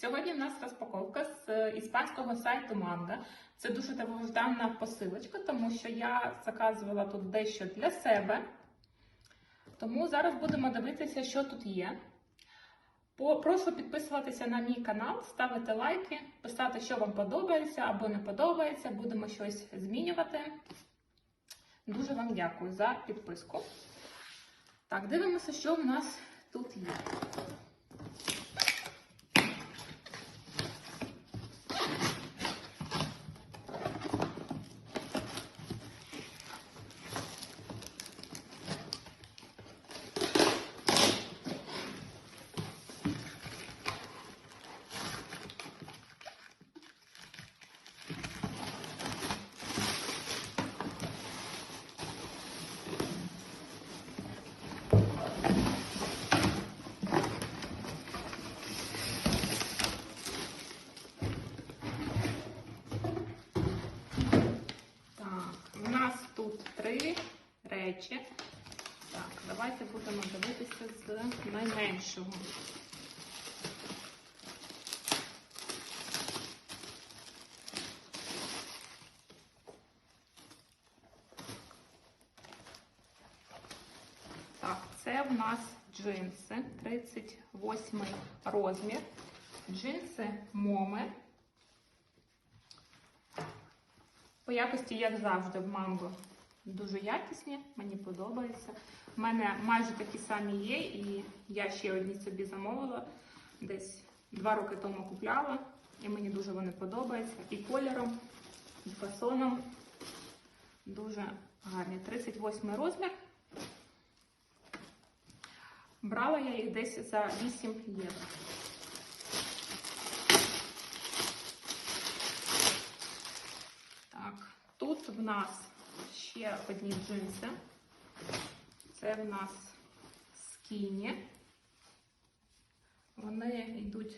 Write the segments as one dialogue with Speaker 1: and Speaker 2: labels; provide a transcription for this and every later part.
Speaker 1: Сьогодні в нас розпаковка з е, іспанського сайту Манга. Це дуже довгожданна посилочка, тому що я заказувала тут дещо для себе. Тому зараз будемо дивитися, що тут є. Прошу підписуватися на мій канал, ставити лайки, писати, що вам подобається або не подобається. Будемо щось змінювати. Дуже вам дякую за підписку. Так, дивимося, що в нас тут є. Так, у нас тут три речі. Так, давайте будемо дивитися з найменшого. Так, це в нас джинси, 38 розмір. Джинси Моми. По якості, як завжди, в манго дуже якісні, мені подобається. У мене майже такі самі є, і я ще одні собі замовила. Десь два роки тому купляла, і мені дуже вони подобаються. І кольором, і фасоном. Дуже гарні. 38 розмір. Брала я їх десь за 8 євро. Так, тут в нас ще одні джинси. Це в нас скіні. Вони йдуть.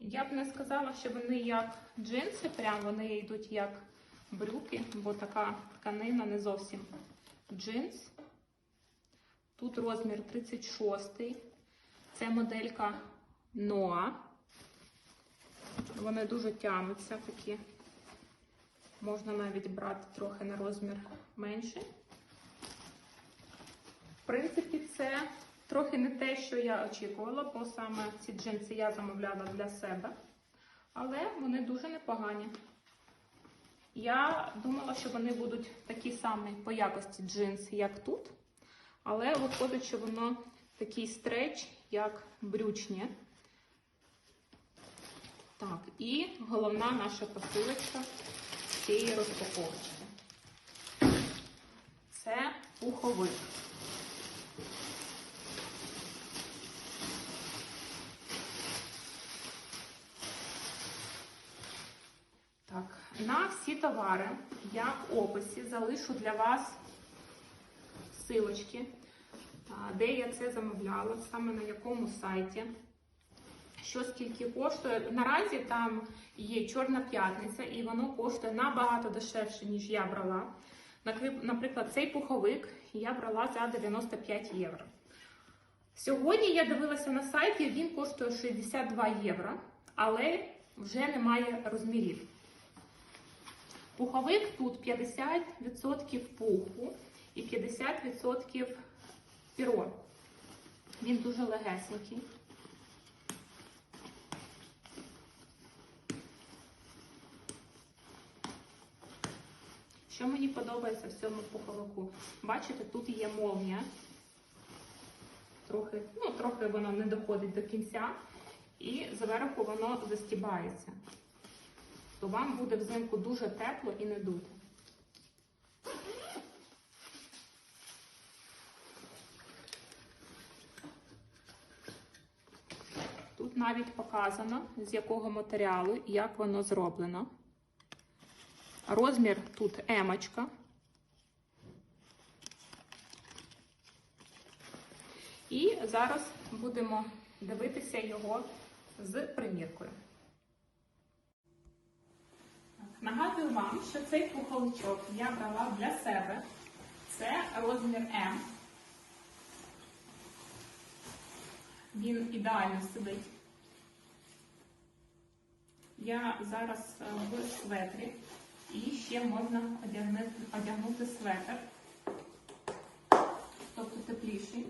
Speaker 1: Я б не сказала, що вони як джинси, прям вони йдуть як брюки, бо така тканина не зовсім джинс. Тут розмір 36. Це моделька Noa. Вони дуже тягнуться такі. Можна навіть брати трохи на розмір менший. В принципі, це трохи не те, що я очікувала, бо саме ці джинси я замовляла для себе. Але вони дуже непогані. Я думала, що вони будуть такі самі по якості джинси, як тут. Але виходить, що воно такий стреч, як брючні. Так, і головна наша посилочка цієї розпаковочки. Це пуховик. Так, на всі товари я в описі залишу для вас силочки, де я це замовляла, саме на якому сайті. Що скільки коштує. Наразі там є Чорна п'ятниця, і воно коштує набагато дешевше, ніж я брала. Наприклад, цей пуховик я брала за 95 євро. Сьогодні я дивилася на сайті, він коштує 62 євро, але вже немає розмірів. Пуховик тут 50% пуху і 50% піро. Він дуже легесенький. Що мені подобається в цьому пуховику? Бачите, тут є молнія. Трохи, ну, трохи воно не доходить до кінця, і зверху воно застібається. То вам буде взимку дуже тепло і не дуто. Тут навіть показано, з якого матеріалу і як воно зроблено. Розмір тут емочка. І зараз будемо дивитися його з приміркою. Нагадую вам, що цей пуховичок я брала для себе. Це розмір М. Він ідеально сидить. Я зараз е, в светрі і ще можна одягнути, одягнути светр, тобто тепліший.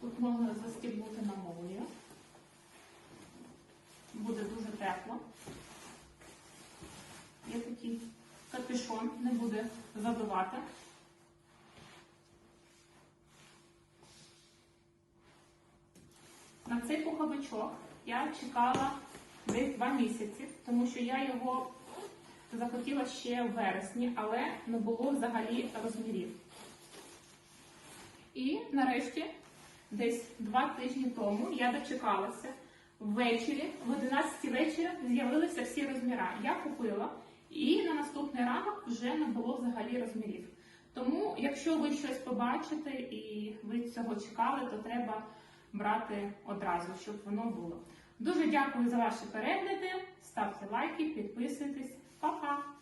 Speaker 1: Тут можна застібнути на молнію. Буде дуже тепло. Є такий капюшон, не буде забивати. Цей пуховичок я чекала десь два місяці, тому що я його захотіла ще в вересні, але не було взагалі розмірів. І нарешті, десь два тижні тому, я дочекалася. Ввечері, в 11 вечора, з'явилися всі розміри. Я купила, і на наступний ранок вже не було взагалі розмірів. Тому, якщо ви щось побачите і ви цього чекали, то треба брати одразу, щоб воно було. Дуже дякую за ваші перегляди. Ставте лайки, підписуйтесь. Па-па!